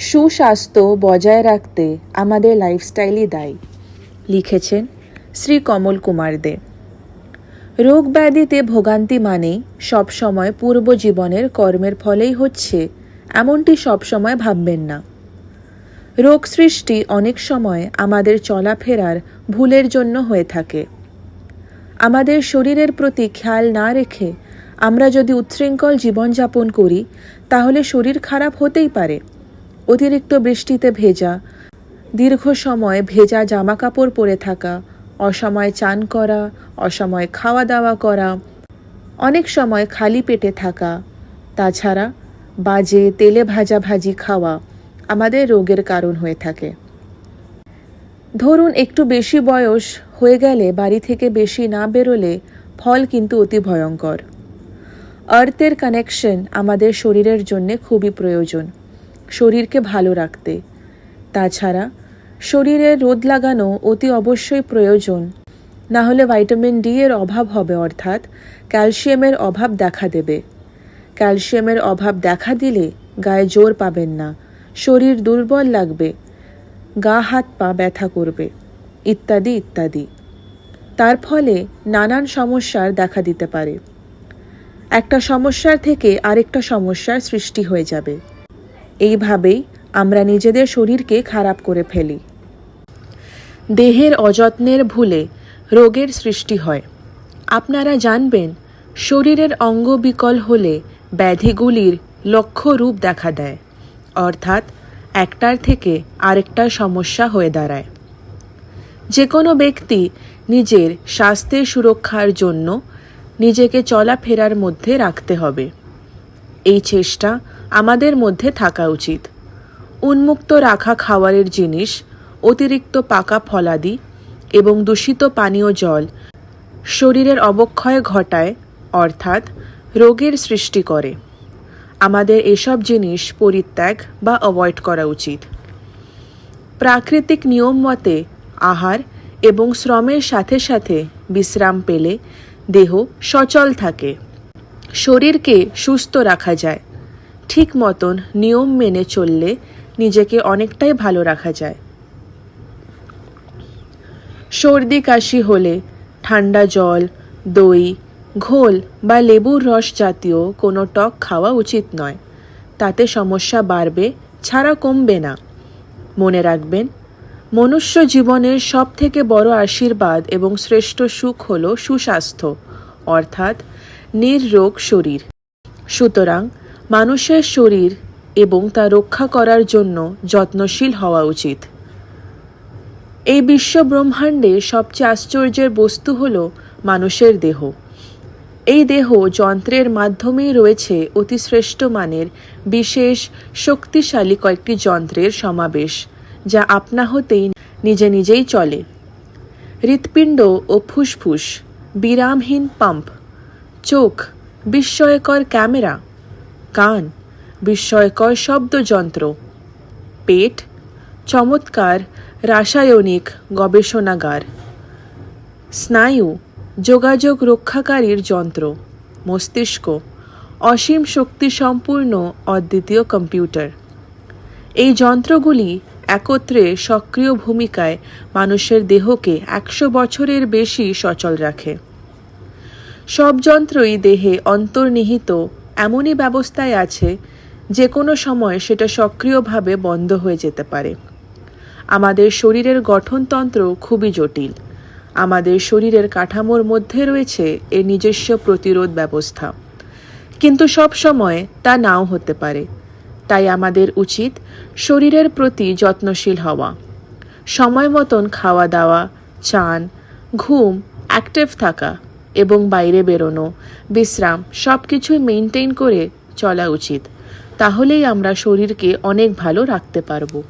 সুস্বাস্থ্য বজায় রাখতে আমাদের লাইফস্টাইলই দায়ী। লিখেছেন শ্রী কমল কুমার দে। রোগ ব্যাধিতে ভোগান্তি মানেই সবসময় পূর্ব জীবনের কর্মের ফলেই হচ্ছে, এমনটি সবসময় ভাববেন না। রোগ সৃষ্টি অনেক সময় আমাদের চলাফেরার ভুলের জন্য হয়ে থাকে। আমাদের শরীরের প্রতি খেয়াল না রেখে আমরা যদি উচ্ছৃঙ্খল জীবনযাপন করি, তাহলে শরীর খারাপ হতেই পারে। অতিরিক্ত বৃষ্টিতে ভেজা, দীর্ঘ সময় ভেজা জামা কাপড় পরে থাকা, অসময় চান করা, অসময় খাওয়া দাওয়া করা, অনেক সময় খালি পেটে থাকা। তাছাড়া বাজে তেলে ভাজা ভাজি খাওয়া আমাদের রোগের কারণ হয়ে থাকে। ধরুন একটু বেশি বয়স হয়ে গেলে বাড়ি থেকে বেশি না বেরোলে ফল কিন্তু অতি ভয়ঙ্কর। আর্থের কানেকশন আমাদের শরীরের জন্যে খুবই প্রয়োজন। শরীরকে ভালো রাখতে। তাছাড়া, শরীরে রোদ লাগানো অতি অবশ্যই প্রয়োজন। না হলে ভাইটামিন ডি এর অভাব হবে, অর্থাৎ ক্যালসিয়ামের অভাব দেখা দেবে। ক্যালসিয়ামের অভাব দেখা দিলে গায়ে জোর পাবেন না, শরীর দুর্বল লাগবে, গা হাত পা ব্যথা করবে, ইত্যাদি ইত্যাদি। তার ফলে নানান সমস্যার দেখা দিতে পারে। একটা সমস্যার থেকে আরেকটা সমস্যার সৃষ্টি হয়ে যাবে। এইভাবেই আমরা নিজেদের শরীরকে খারাপ করে ফেলি। দেহের অযত্নের ভুলে রোগের সৃষ্টি হয়। আপনারা জানবেন, শরীরের অঙ্গ বিকল হলে ব্যাধিগুলির লক্ষ্য রূপ দেখা দেয়, অর্থাৎ একটার থেকে আরেকটার সমস্যা হয়ে দাঁড়ায়। যে কোনো ব্যক্তি নিজের স্বাস্থ্যের সুরক্ষার জন্য নিজেকে চলাফেরার মধ্যে রাখতে হবে। এই চেষ্টা আমাদের মধ্যে থাকা উচিত। উন্মুক্ত রাখা খাওয়ারের জিনিস, অতিরিক্ত পাকা ফলাদি এবং দূষিত পানীয় জল শরীরের অবক্ষয় ঘটায়, অর্থাৎ রোগের সৃষ্টি করে। আমাদের এসব জিনিস পরিত্যাগ বা অ্যাভয়েড করা উচিত। প্রাকৃতিক নিয়ম মতে আহার এবং শ্রমের সাথে সাথে বিশ্রাম পেলে দেহ সচল থাকে। শরীরকে সুস্থ রাখা যায়। ঠিক মতন নিয়ম মেনে চললে নিজেকে অনেকটাই ভালো রাখা যায়। সর্দি কাশি হলে ঠান্ডা জল, দই, ঘোল বা লেবুর রস জাতীয় কোনো টক খাওয়া উচিত নয়। তাতে সমস্যা বাড়বে, ছাড়া কমবে না। মনে রাখবেন, মনুষ্য জীবনের সব থেকে বড় আশীর্বাদ এবং শ্রেষ্ঠ সুখ হল সুস্বাস্থ্য, অর্থাৎ নির্রোগ শরীর। সুতরাং মানুষের শরীর এবং তা রক্ষা করার জন্য যত্নশীল হওয়া উচিত। এই বিশ্ব ব্রহ্মাণ্ডে সবচেয়ে আশ্চর্যের বস্তু হল মানুষের দেহ। এই দেহ যন্ত্রের মাধ্যমেই রয়েছে অতি শ্রেষ্ঠ মানের, বিশেষ, শক্তিশালী কয়েকটি যন্ত্রের সমাবেশ, যা আপনা হতেই নিজে নিজেই চলে। হৃৎপিণ্ড ও ফুসফুস, বিরামহীন পাম্প, চোখ, বিস্ময়কর ক্যামেরা কান, বিস্ময়কর শব্দযন্ত্র, পেট, চমৎকার রাসায়নিক গবেষণাগার, স্নায়ু, যোগাযোগ রক্ষাকারীর যন্ত্র, মস্তিষ্ক, অসীম শক্তিসম্পূর্ণ অদ্বিতীয় কম্পিউটার। এই যন্ত্রগুলি একত্রে সক্রিয় ভূমিকায় মানুষের দেহকে একশো বছরের বেশি সচল রাখে। সব যন্ত্রই দেহে অন্তর্নিহিত এমনই ব্যবস্থায় আছে যে কোনো সময় সেটা সক্রিয়ভাবে বন্ধ হয়ে যেতে পারে। আমাদের শরীরের গঠনতন্ত্র খুবই জটিল। আমাদের শরীরের কাঠামোর মধ্যে রয়েছে এর নিজস্ব প্রতিরোধ ব্যবস্থা। কিন্তু সব সময় তা নাও হতে পারে। তাই আমাদের উচিত শরীরের প্রতি যত্নশীল হওয়া। সময় মতন খাওয়া দাওয়া, চান, ঘুম অ্যাক্টিভ থাকা। এবং বাইরে বেরোনো। বিশ্রাম সব কিছুই মেনটেন করে চলা উচিত। তাহলেই আমরা শরীরকে অনেক ভালো রাখতে পারব।